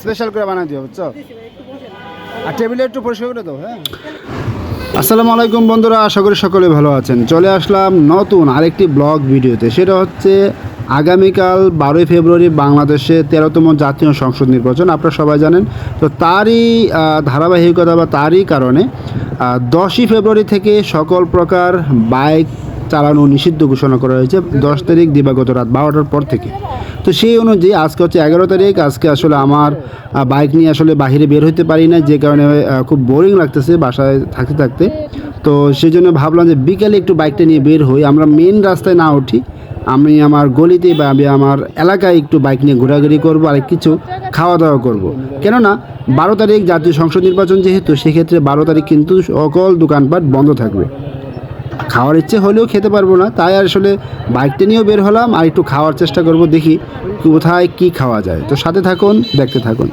Special করে বানাই দিও, বুঝছ? আর টেবিলে একটু দাও হ্যাঁ? আসসালামু আলাইকুম বন্ধুরা, আশা করি সকলে ভালো আছেন। চলে আসলাম নতুন আরেকটি ব্লগ ভিডিওতে। সেটা হচ্ছে আগামীকাল বারোই ফেব্রুয়ারি বাংলাদেশে তেরোতম জাতীয় সংসদ নির্বাচন। আপনারা সবাই জানেন, তো তারই ধারাবাহিকতা বা তারই কারণে দশই ফেব্রুয়ারি থেকে সকল প্রকার বাইক চালানো নিষিদ্ধ ঘোষণা করা হয়েছে দশ তারিখ দিবাগত রাত বারোটার পর থেকে। তো সেই অনুযায়ী আজকে হচ্ছে এগারো তারিখ, আজকে আসলে আমার বাইক নিয়ে আসলে বাইরে বের হতে পারি না যে কারণে খুব বোরিং লাগতেছে বাসায় থাকতে থাকতে। তো সেই জন্য ভাবলাম যে বিকেলে একটু বাইকটা নিয়ে বের হই। আমরা মেন রাস্তায় না উঠি, আমি আমার গলিতে বা আমি আমার এলাকায় একটু বাইক নিয়ে ঘোরাঘুরি করব, আর কিছু খাওয়া দাওয়া করব। কেননা, বারো তারিখ জাতীয় সংসদ নির্বাচন যেহেতু, সেক্ষেত্রে বারো তারিখ কিন্তু সকল দোকানপাট বন্ধ থাকবে। খাওয়ার ইচ্ছে হলেও খেতে পারব না। তাই আসলে বাইকটা নিয়েও বের হলাম আর একটু খাওয়ার চেষ্টা করব, দেখি কোথায় কি খাওয়া যায়। তো সাথে থাকুন, দেখতে থাকুন।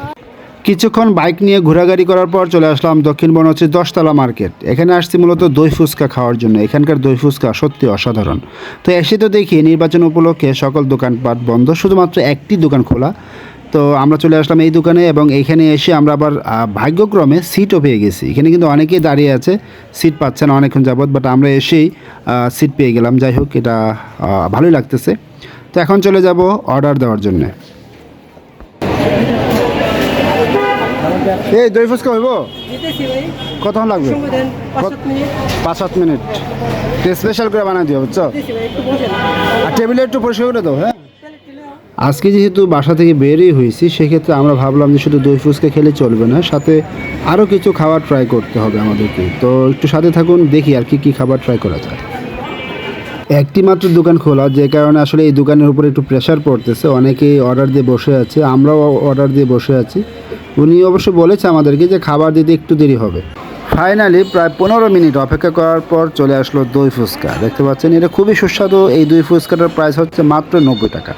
কিছুক্ষণ বাইক নিয়ে ঘোরাঘুরি করার পর চলে আসলাম দক্ষিণ বনহচ্ছে দশতলা মার্কেট। এখানে আসছি মূলত দই ফুচকা খাওয়ার জন্য। এখানকার দই ফুচকা সত্যি অসাধারণ। তো এসে তো দেখি নির্বাচন উপলক্ষে সকল দোকানপাট বন্ধ, শুধুমাত্র একটি দোকান খোলা। তো আমরা চলে আসলাম এই দোকানে এবং এখানে এসে আমরা আবার ভাগ্যক্রমে সিটও পেয়ে গেছি। এখানে কিন্তু অনেকেই দাঁড়িয়ে আছে সিট পাচ্ছে না অনেকক্ষণ যাবৎ বাট আমরা এসেই সিট পেয়ে গেলাম। যাই হোক এটা ভালোই লাগতেছে। তো এখন চলে যাব অর্ডার দেওয়ার জন্য। এই দই ফুচকা হইব? কতক্ষণ লাগবে? পাঁচ সাত মিনিট। স্পেশাল করে বানাই দিও বুঝছ? আর টেবিলে একটু পরিষ্কার করে দাও হ্যাঁ? আজকে যেহেতু বাসা থেকে বেরই হয়েছি, সেক্ষেত্রে আমরা ভাবলাম যে শুধু দই ফুচকা খেলে চলবে না, সাথে আরও কিছু খাবার ট্রাই করতে হবে আমাদেরকে। তো একটু সাথে থাকুন, দেখি আর কি কি খাবার ট্রাই করা যায়। একটি মাত্র দোকান খোলা, যে কারণে আসলে এই দোকানের উপরে একটু প্রেশার পড়তেছে। অনেকেই অর্ডার দিয়ে বসে আছে, আমরাও অর্ডার দিয়ে বসে আছি। উনি অবশ্য বলেছে আমাদেরকে যে খাবার দিতে একটু দেরি হবে। ফাইনালি প্রায় পনেরো মিনিট অপেক্ষা করার পর চলে আসলো দই ফুচকা। দেখতে পাচ্ছেন, এটা খুবই সুস্বাদু। এই দই ফুচকাটার প্রাইস হচ্ছে মাত্র নব্বই টাকা।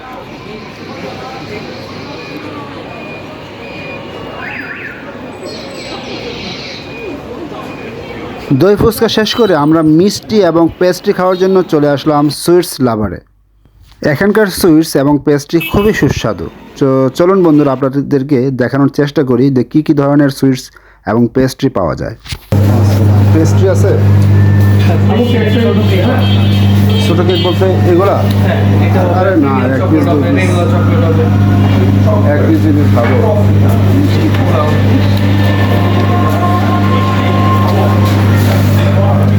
দই ফুচকা শেষ করে আমরা মিষ্টি এবং পেস্ট্রি খাওয়ার জন্য চলে আসলাম সুইটস লাভারে। এখানকার সুইটস এবং পেস্ট্রি খুবই সুস্বাদু। চলুন বন্ধুরা, আপনাদেরকে দেখানোর চেষ্টা করি যে কী কী ধরনের সুইটস এবং পেস্ট্রি পাওয়া যায়। পেস্ট্রি আছে? ছোটো কেক বলতে এগুলা? আরে না, এক পিস এক পিস খাব।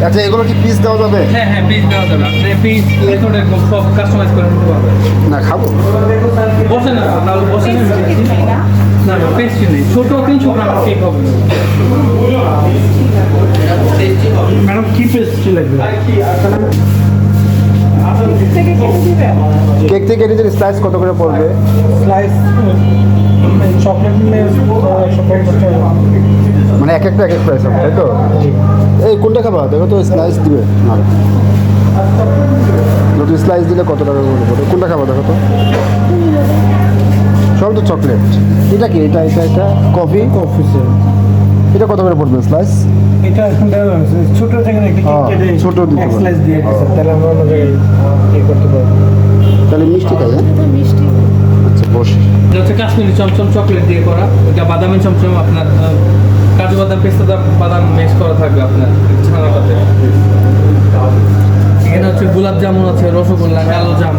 আচ্ছা এগুলো কি পিস দেওয়া যাবে? হ্যাঁ হ্যাঁ পিস দেওয়া যাবে। আপনি পিস মেথড একদম সব কাস্টমাইজ করে নিতে পারবেন। না খাব। বসে না নাও বসে না না না পেস্ট্রি নেই। ছোটো তিনশো না কেক হবে ম্যাডাম কি পেস্ট লাগবে? কেক থেকে কেটে দিলে স্লাইস কত করে পড়বে? স্লাইস চকলেট মানে এক একটা এক এক প্রাইস হবে তাই তো? এই কোনটা খাবা? দেখো তো স্লাইস দিবে। দুটো স্লাইস দিলে কত টাকা করে পড়বে? কোনটা খাবা দেখো তো? সব তো চকলেট। এটা কি? এটা এটা এটা? কফি? কফি এটা কত করে পড়বে স্লাইস এটা ছোটো থেকে একটি হ্যাঁ, কেটে ছোট দিতে স্লাইস দিয়ে হ্যাঁ। তাহলে আমরা অন্য জায়গায় ইয়ে করতে পারব। তাহলে মিষ্টি খাই হ্যাঁ? আচ্ছা বসে। এটা হচ্ছে কাশ্মীরি চমচম চকলেট দিয়ে করা। এটা বাদামি চমচম আপনার কাজু বাদাম পেস্তা বাদাম মিক্স করা থাকবে আপনার ছানাটাতে। এখানে হচ্ছে গোলাপ জামুন আছে রসগোল্লা কালো জাম।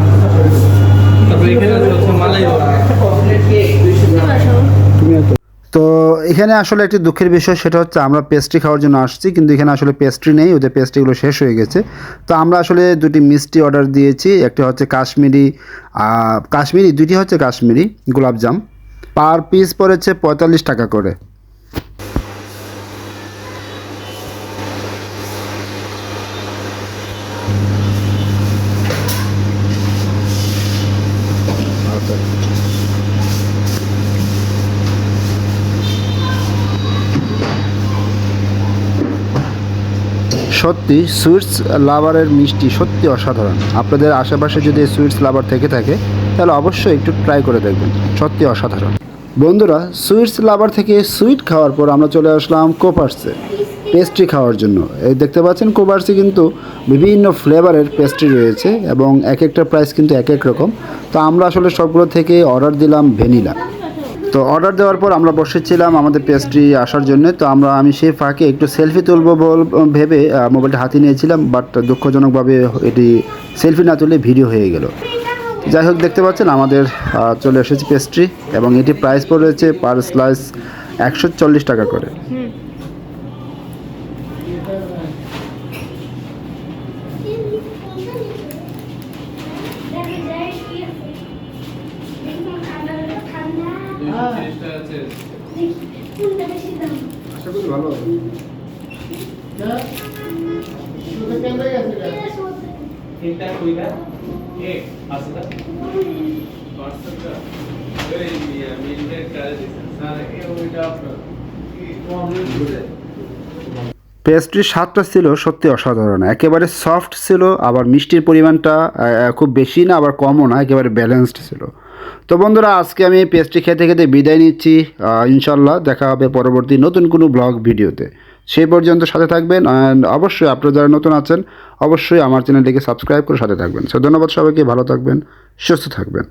তারপরে এখানে হচ্ছে মালাই তুমি তো এখানে আসলে একটি দুঃখের বিষয়, সেটা হচ্ছে আমরা পেস্ট্রি খাওয়ার জন্য আসছি, কিন্তু এখানে আসলে পেস্ট্রি নেই, ওদের পেস্ট্রিগুলো শেষ হয়ে গেছে। তো আমরা আসলে দুটি মিষ্টি অর্ডার দিয়েছি, একটি হচ্ছে কাশ্মীরি কাশ্মীরি দুটি হচ্ছে কাশ্মীরি গোলাপজাম পার পিস পড়েছে পঁয়তাল্লিশ টাকা করে। সত্যি সুইটস লাভারের মিষ্টি সত্যি অসাধারণ। আপনাদের আশেপাশে যদি সুইটস লাভার থেকে থাকে, তাহলে অবশ্যই একটু ট্রাই করে দেখবেন। সত্যি অসাধারণ। বন্ধুরা, সুইটস লাভার থেকে সুইট খাওয়ার পর আমরা চলে আসলাম কোপার্সে, পেস্ট্রি খাওয়ার জন্য। এই দেখতে পাচ্ছেন কোবার্সি কিন্তু বিভিন্ন ফ্লেভারের পেস্ট্রি রয়েছে এবং এক একটা প্রাইস কিন্তু এক এক রকম। তো আমরা আসলে সবগুলো থেকে অর্ডার দিলাম ভ্যানিলা। তো অর্ডার দেওয়ার পর আমরা বসেছিলাম আমাদের পেস্ট্রি আসার জন্য। তো আমরা, আমি সেই ফাঁকে একটু সেলফি তুলবো বল, ভেবে মোবাইলটা হাতে নিয়েছিলাম বাট দুঃখজনকভাবে এটি সেলফি না তুলে ভিডিও হয়ে গেল। যাই হোক, দেখতে পাচ্ছেন আমাদের চলে এসেছে পেস্ট্রি এবং এটি প্রাইস পড়েছে পার স্লাইস একশো চল্লিশ টাকা করে। আশা করি ভালো এটা কইটা এ আছে না হোয়াটসঅ্যাপটা এই মিনিটের কাজ দিছেন স্যার এ ওইটা আপনার। কি প্রবলেম হচ্ছে পেস্ট্রির স্বাদটা ছিল সত্যি অসাধারণ। একেবারে সফট ছিল আবার মিষ্টির পরিমাণটা খুব বেশি না আবার কমও না একেবারে ব্যালেন্সড ছিল। তো বন্ধুরা, আজকে আমি পেস্ট্রি খেতে খেতে বিদায় নিচ্ছি। ইনশাল্লাহ দেখা হবে পরবর্তী নতুন কোনো ব্লগ ভিডিওতে। সেই পর্যন্ত সাথে থাকবেন অ্যান্ড অবশ্যই আপনারা যারা নতুন আছেন, অবশ্যই আমার চ্যানেলটিকে সাবস্ক্রাইব করে সাথে থাকবেন। সো ধন্যবাদ সবাইকে, ভালো থাকবেন, সুস্থ থাকবেন।